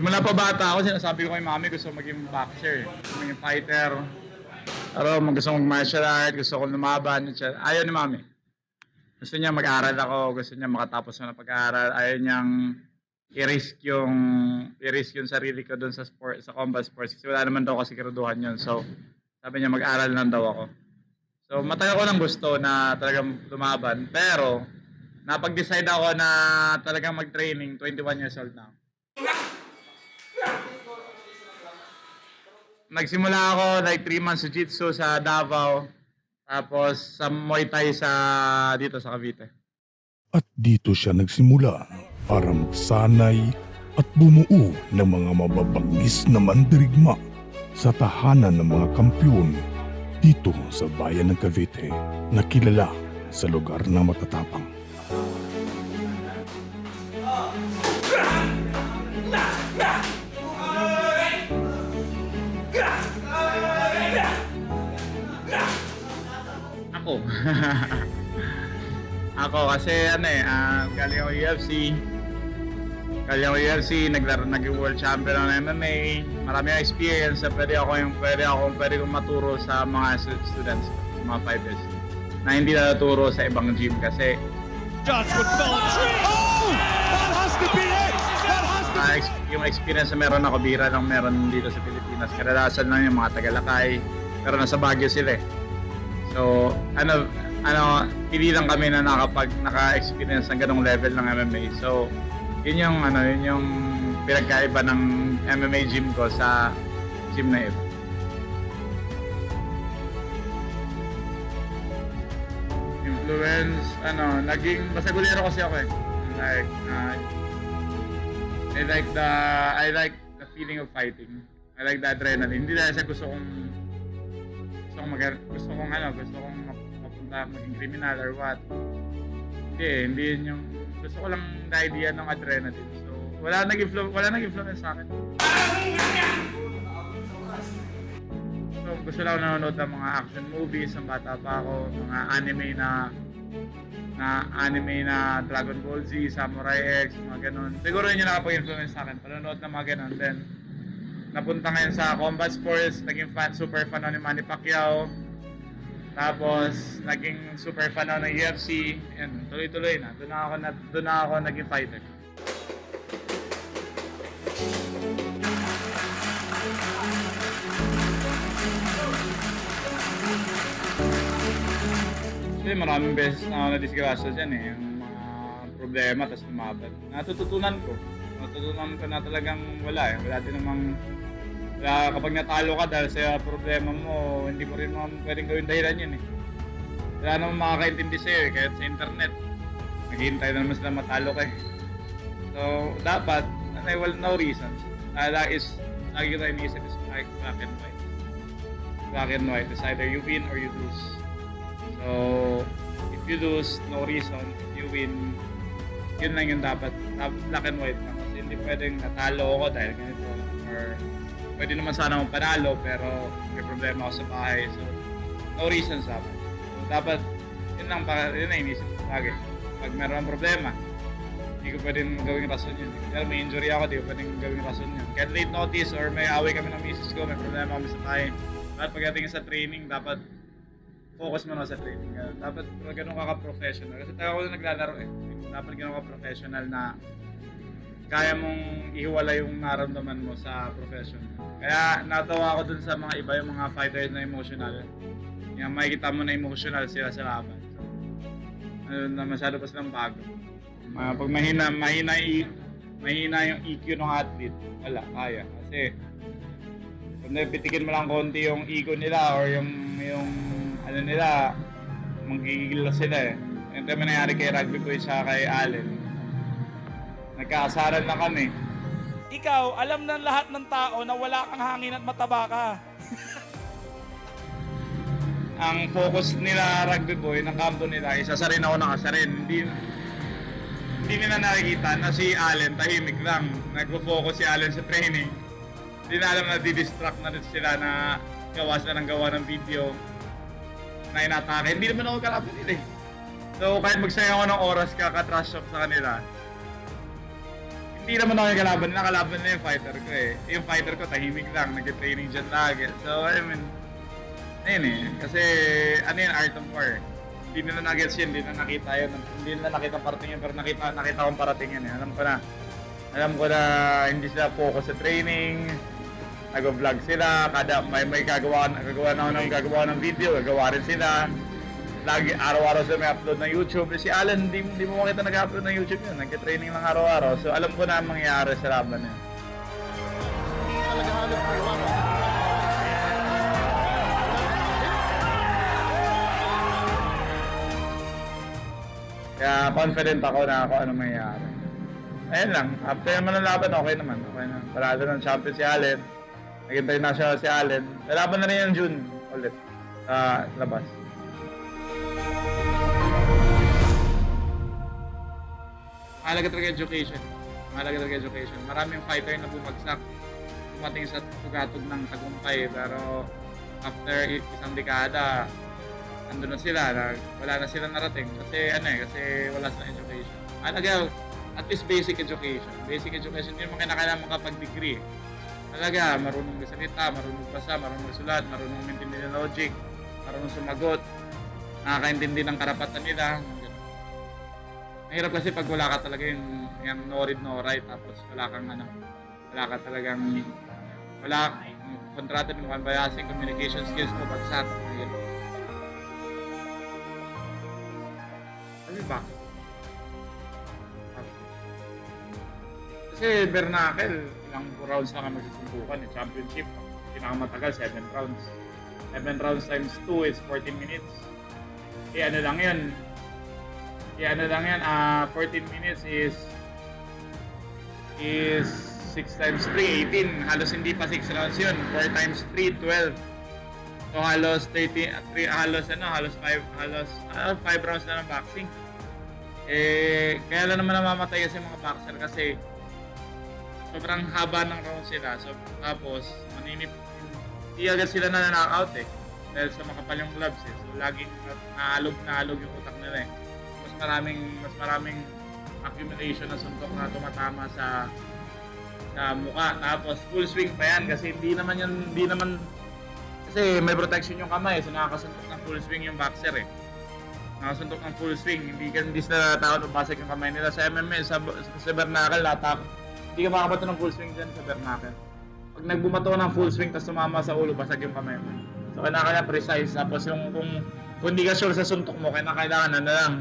Simula pa bata ako, sinasabi ko kay mami gusto maging boxer, maging fighter. Pero gusto mag martial art, gusto ko lumaban. etc. Ayaw ni mami. Gusto niya mag-aral ako, gusto niya makatapos na pag-aaral. Ayaw niyang i-risk yung i-risk yung sarili ko doon sa sport sa combat sports kasi wala naman daw kasi siguraduhan yun. So sabi niya mag-aral lang daw ako. So matagal ko lang gusto na talagang lumaban pero napag-decide ako na talagang mag-training 21 years old na. ako. Nagsimula ako like 3 months jiu-jitsu sa Davao tapos sa Muay Thai sa dito sa Cavite. At dito siya nagsimula para magsanay at bumuo ng mga mababangis na mandirigma sa tahanan ng mga kampyon dito sa bayan ng Cavite na kilala sa lugar ng matatapang. Ako. kasi ano eh, ah, galing ako UFC. Galing ako UFC, naglaro naging world champion ng MMA. Marami akong experience na pwede ako yung pwede ako pwede kong maturo sa mga stu- students, sa mga fighters na hindi na naturo sa ibang gym kasi Joshua Felton. Oh! That has to be it! That has to ah, ex- yung experience na meron ako bira lang meron dito sa Pilipinas. Kadalasan lang yung mga tagalakay, pero nasa Baguio sila eh. So, ano, ano, hindi lang kami na nakapag, naka-experience ng ganong level ng MMA. So, yun yung, ano, yun yung pinagkaiba ng MMA gym ko sa gym na ito. Influence, ano, naging, basta gulero kasi ako eh. Like, uh, I like the, I like the feeling of fighting. I like the adrenaline. Hindi dahil sa gusto kong kong mag gusto kong ano, gusto kong map- mapunta maging criminal or what. Hindi, hindi yun yung gusto ko lang the idea ng adrenaline. So, wala nag-influence, wala nag-influence sa akin. So, gusto lang nanonood ng mga action movies ng bata pa ako, mga anime na na anime na Dragon Ball Z, Samurai X, mga ganun. Siguro yun yung nakapag-influence sa akin. Panonood ng mga ganun. Then, napunta ngayon sa combat sports, naging fan, super fan ako ni Manny Pacquiao. Tapos, naging super fan ako ng UFC. Yan, tuloy-tuloy na. Doon ako, na, doon ako naging fighter. Kasi maraming beses na ako na-disgrasya dyan eh. Yung mga problema, tapos lumaban. Natututunan ko. Natutunan ko na talagang wala eh. Wala din namang... Wala, kapag natalo ka dahil sa problema mo, hindi mo rin naman pwedeng gawin dahilan yun eh. Wala namang makakaintindi sa'yo eh, kahit sa internet. Naghihintay na naman sila matalo ka eh. So, dapat, ano, well, no reasons. Uh, that is, lagi tayo iniisip is like black and white. Black and white. It's either you win or you lose. So, if you lose, no reason. If you win, yun lang yung. Dapat Black and white lang. Hindi pwedeng natalo ako dahil ganito. Or pwede naman sana akong panalo pero may problema ako sa bahay. So, no reasons dapat. So, dapat, yun lang, pa- yun ang inisip ko lagi. Pag meron problema, hindi ko pwedeng gawing rason yun. Kaya may injury ako, hindi ko pwedeng gawing rason yun. Kahit late notice or may away kami ng misis ko, may problema kami sa bahay. Dapat pagdating sa training, dapat focus mo na sa training. Dapat ganun ka ka-professional. Kasi tayo ako na naglalaro eh. Dapat ganun ka professional na kaya mong ihiwala yung naramdaman mo sa profession. Kaya natawa ako dun sa mga iba yung mga fighters na emotional. Yung makikita mo na emotional sila sa laban. Ano, na masyado pa silang bago. Uh, pag mahina, mahina, i- mahina yung EQ ng athlete, wala, kaya. Kasi kung napitikin mo lang konti yung ego nila or yung yung ano nila magigigil sila eh. Yung nangyari kay Rugby Boy sa kay Allen. Nagkaasaran na kami. Ikaw, alam ng lahat ng tao na wala kang hangin at mataba ka. Ang focus nila Rugby Boy ng kampo nila isa sa rin ako nakasarin. Hindi hindi nila nakikita na si Allen tahimik lang. Nagpo-focus si Allen sa training. Hindi na alam na di-distract na rin sila na gawa sila ng gawa ng video na inatake. Hindi naman ako kalapit nila eh. So kahit magsayang ako ng oras kaka-trash talk sa kanila, hindi naman ako yung kalaban nila, kalaban nila yung fighter ko eh. Yung fighter ko, tahimik lang, nag-training dyan lagi. So, I mean, ayun eh. Kasi, ano yun, art of war. Hindi nila nag-gets yun, hindi na nakita yun. Hindi nila nakita parating yun, pero nakita, nakita kong parating yun eh. Alam ko na. Alam ko na hindi sila focus sa training. Nag-vlog sila, kada may may gagawa, gagawa na ako ng gagawa ng video, gagawa rin sila. Lagi araw-araw sila may upload ng YouTube. Si Alan, hindi, hindi mo makita nag-upload ng YouTube yun. Nag-training lang araw-araw. So alam ko na ang mangyayari sa laban yun. Halos paliwanag. Kaya confident ako na ako ano mangyayari. Ayun lang. After naman ng laban, okay naman. Okay na. Parado ng champion si Allen. Nag-international si Allen. Lalaban na rin yung June ulit. Sa labas. Mahalaga talaga education. Mahalaga talaga education. Maraming fighter na bumagsak. Dumating sa tugatog ng tagumpay. Pero after isang dekada, andun na sila, na, wala na sila narating. Kasi ano eh, kasi wala silang education. Mahalaga, at least basic education. Basic education yun mga kinakailangan makapag-degree. Talaga, marunong magsalita, marunong basa, marunong magsulat, marunong maintindihan ng logic, marunong sumagot, nakakaintindi ng karapatan nila. Mahirap kasi pag wala ka talaga yung, yung no read, no write, tapos wala kang ano, wala ka talagang, wala, kontrata mo, conversing, communication skills mo, bagsak. Mahirap. Ano ba? Kasi Bernacle, ilang rounds lang ang magsusuntukan. Eh. Championship, pinakamatagal, 7 rounds. 7 rounds times 2 is 14 minutes. Eh ano lang yun? Eh ano lang yan? Ah, 14 minutes is is 6 times 3, 18. Halos hindi pa 6 rounds yun. 4 times 3, 12. So halos 30, 3, halos ano, halos 5, halos 5 rounds na ng boxing. Eh, kaya lang naman namamatay kasi mga boxer kasi sobrang haba ng round sila. So, tapos, maninip, hindi agad sila na knockout eh. Dahil sa makapal yung gloves eh. So, laging naalog naalog yung utak nila eh. Maraming, mas maraming accumulation na suntok na tumatama sa sa mukha. Tapos, full swing pa yan kasi hindi naman yun, hindi naman, kasi may protection yung kamay. So, nakakasuntok ng full swing yung boxer eh nakasuntok ng full swing. Hindi ka hindi sila tao basag yung kamay nila. Sa MMA, sa, sa Bernacle, latak. Hindi ka makabato ng full swing dyan sa Bernacle. Pag nagbumato ng full swing tapos tumama sa ulo, basag yung kamay mo. So, kailangan precise. Tapos yung kung, kung hindi ka sure sa suntok mo, kailangan na, na lang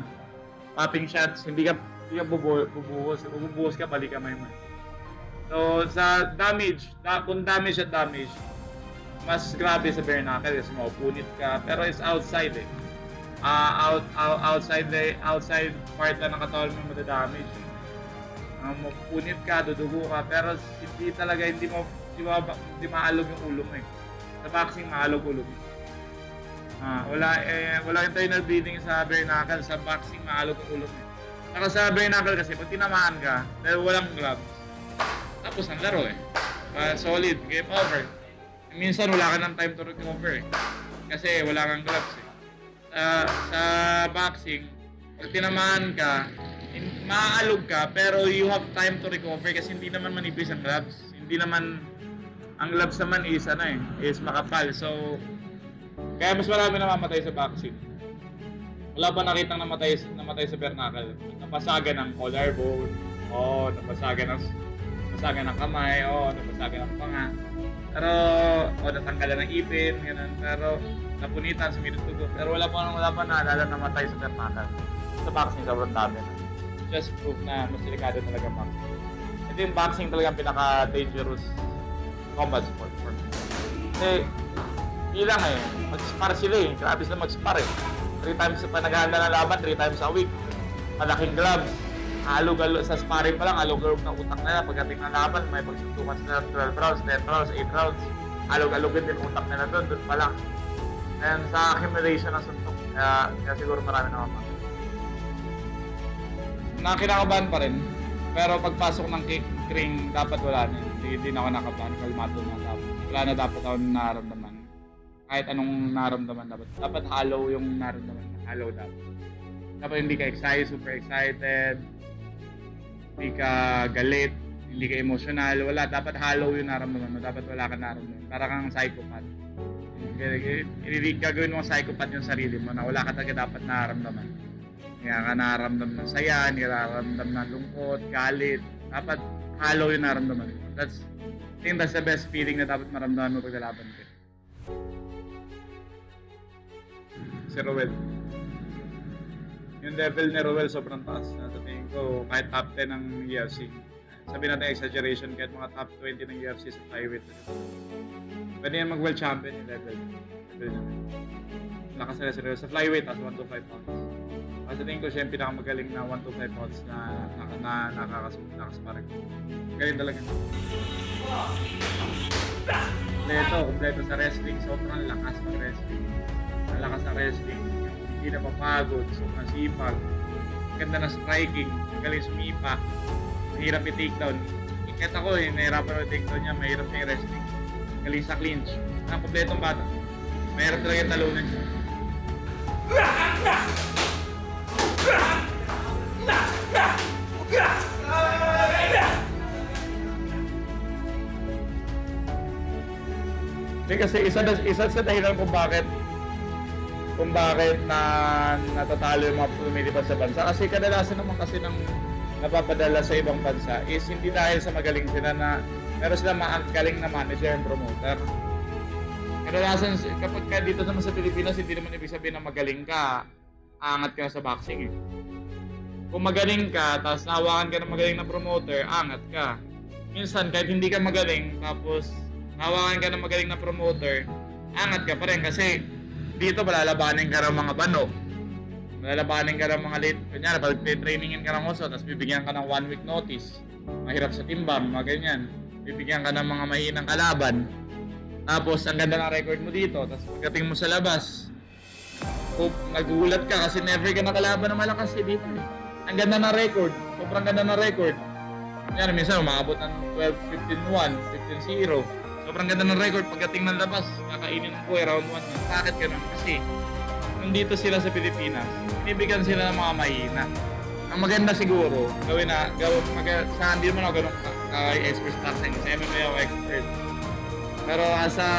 popping shots. Hindi ka, hindi ka bubu, bubuhos. Bubuhos ka, balik kamay mo. So, sa damage, da, kung damage at damage, mas grabe sa bare knuckle kasi maupunit ka. Pero it's outside eh ah out, out outside the outside part lang ng katawan mo madadamage. Uh, mapunit ka, dudugo ka, pero hindi talaga hindi mo hindi, mo, hindi maalog yung ulo mo eh. Sa boxing maalog ulo mo. Ah, wala eh wala yung internal bleeding sa bare knuckle, sa boxing maalog yung ulo mo. Saka sa bare knuckle kasi pag tinamaan ka, dahil walang gloves, tapos ang laro eh. Ah, solid, game over. Minsan wala ka ng time to recover eh. Kasi wala kang gloves eh sa, sa boxing, pag tinamaan ka, maaalog ka, pero you have time to recover kasi hindi naman manipis ang gloves. Hindi naman, ang gloves naman is, ano eh, is makapal. So, kaya mas marami namamatay sa boxing. Wala pa nakitang namatay, namatay sa Bernacle. Napasagan ng collarbone, oh, napasagan ng napasagan ng kamay, oh, napasagan ng panga. Pero, oh, natanggalan ng ipin, ganun. Pero, napunitan, sumirit dugo. Pero wala pa wala pa naalala na matay sa Bernacle. Sa boxing, sobrang dami na. Just proof na mas delikado talaga boxing. Ito yung boxing talaga pinaka-dangerous combat sport for me. Kasi, hindi lang eh. Mag-spar sila eh. Grabe sila mag-spar eh. Three times pa naghahanda ng laban, three times a week. Malaking gloves. Alog-alog sa sparring pa lang, alog-alog ng utak nila. Pagdating ng laban, may pagsuntukan sila ng 12 rounds, 10 rounds, 8 rounds. Alog-alogin din utak nila doon, doon pa lang. And sa accumulation ng suntok, kaya, kaya siguro marami naman pa. Nakinakabahan pa rin. Pero pagpasok ng kick ring, dapat wala na. Hindi, hindi na ako nakabahan. Kalmado na dapat. Wala na dapat ako nararamdaman. Kahit anong nararamdaman dapat. Dapat hollow yung nararamdaman. Hollow dapat. Dapat hindi ka excited, super excited. Hindi ka galit. hindi ka emotional, wala. Dapat hollow yung naramdaman mo. Dapat wala ka naramdaman. Para kang psychopath. Gagawin mo psychopath yung sarili mo na wala ka talaga dapat nararamdaman. Kaya ka nararamdaman ng saya, hindi ka nararamdaman ng lungkot, galit. Dapat hollow yung nararamdaman mo. That's, I think that's the best feeling na dapat maramdaman mo pag lalaban ka. Si Rowel. Yung level ni Rowel sobrang taas. Na tingin ko, kahit top 10 ng UFC. Sabi natin exaggeration, kahit mga top 20 ng UFC sa flyweight. Pwede yan mag-world champion yung level. level. Lakas na si Rowel. Sa flyweight, as 125 pounds. Kasi tingin ko siya yung pinakamagaling na 125 pounds na, na, na nakakasunod, nakasparag. Galing talaga. Kompleto, kompleto sa wrestling. Sobrang lakas ng wrestling. Ang lakas ng wrestling. Hindi na papagod. Sobrang sipag. Ganda ng striking. Galing sumipa. Mahirap i-takedown. Ikit ako eh. Nahirapan ako i-takedown niya. Mahirap na wrestling. Galing sa clinch. Ang kompletong bata. Mahirap talaga yung talunan siya. Hindi kasi isa, isa sa dahilan kung bakit kung bakit na natatalo yung mga lumilipad sa bansa. Kasi kadalasan naman kasi ng napapadala sa ibang bansa is hindi dahil sa magaling sila na meron sila magaling na manager and promoter. Kadalasan kapag ka dito naman sa Pilipinas hindi naman ibig sabihin na magaling ka, angat ka sa boxing eh. Kung magaling ka, tapos nahawakan ka ng magaling na promoter, angat ka. Minsan kahit hindi ka magaling, tapos nahawakan ka ng magaling na promoter, angat ka pa rin kasi dito malalabanin ka ng mga bano. Malalabanin ka ng mga late. Kunyari, pag trainingin ka ng oso, tapos bibigyan ka ng one week notice. Mahirap sa timbang, mga ganyan. Bibigyan ka ng mga mahinang kalaban. Tapos, ang ganda ng record mo dito. Tapos, pagdating mo sa labas, kung nagulat ka kasi never ka nakalaban na malakas eh dito. eh. Ang ganda ng record. Sobrang ganda ng record. Yan, minsan umabot ng 12-15-1, 15-0. Sobrang ganda ng record pagdating ng labas. Kakainin ng kuya round 1. Bakit ganun? Kasi nandito sila sa Pilipinas, binibigyan sila ng mga mahina. Ang maganda siguro, gawin na, gawin, mag, sa hindi mo na ganun ka, ka expert boxing, sa MMA ako expert. Pero as a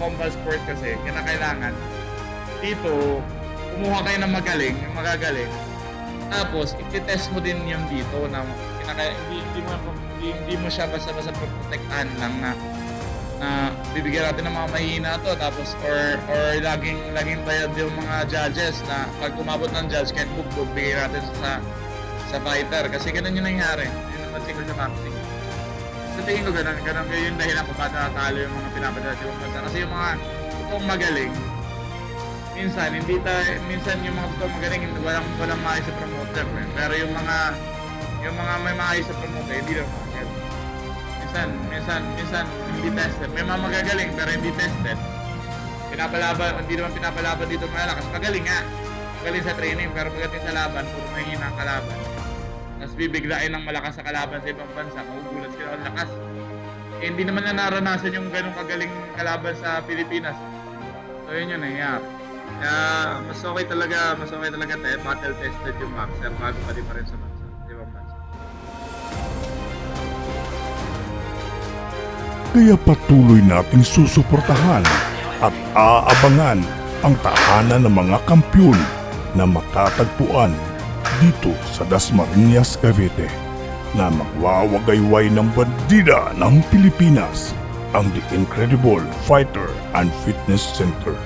combat sport kasi, kinakailangan, dito, kumuha kayo ng magaling, yung magagaling, tapos, i-test mo din yung dito na pinaka, hindi, hindi, mo, hindi, hindi mo siya basta-basta protektahan lang na na bibigyan natin ng mga mahina to tapos or or laging laging bayad yung mga judges na pag umabot ng judge kahit bugbog bigay natin sa sa fighter. Kasi ganun yung nangyari. Yun naman siguro sa boxing sa tingin ko ganun ganun yung dahilan kung bakit natalo yung mga pinapadala ibang bansa kasi yung mga totoong magaling minsan hindi tayo minsan yung mga totoong magaling walang walang maayos sa promoter eh. pero yung mga yung mga may maayos sa promoter hindi lang minsan minsan minsan hindi tested. May mga magagaling pero hindi tested. Pinapalaban hindi naman pinapalaban dito malakas magaling nga magaling sa training pero pagdating sa laban puro mahina ang kalaban. Tapos bibiglain ng malakas sa kalaban sa ibang bansa magugulat sila. Ang lakas. Eh, hindi naman na naranasan yung ganong kagaling kalaban sa Pilipinas. So yun yun nangyayari. Kaya mas okay talaga mas okay talaga tayo battle tested yung boxer bago pa di pa rin sa Kaya patuloy nating susuportahan at aabangan ang tahanan ng mga kampyon na matatagpuan dito sa Dasmariñas, Cavite na magwawagayway ng bandida ng Pilipinas ang The Incredible Fighter and Fitness Center.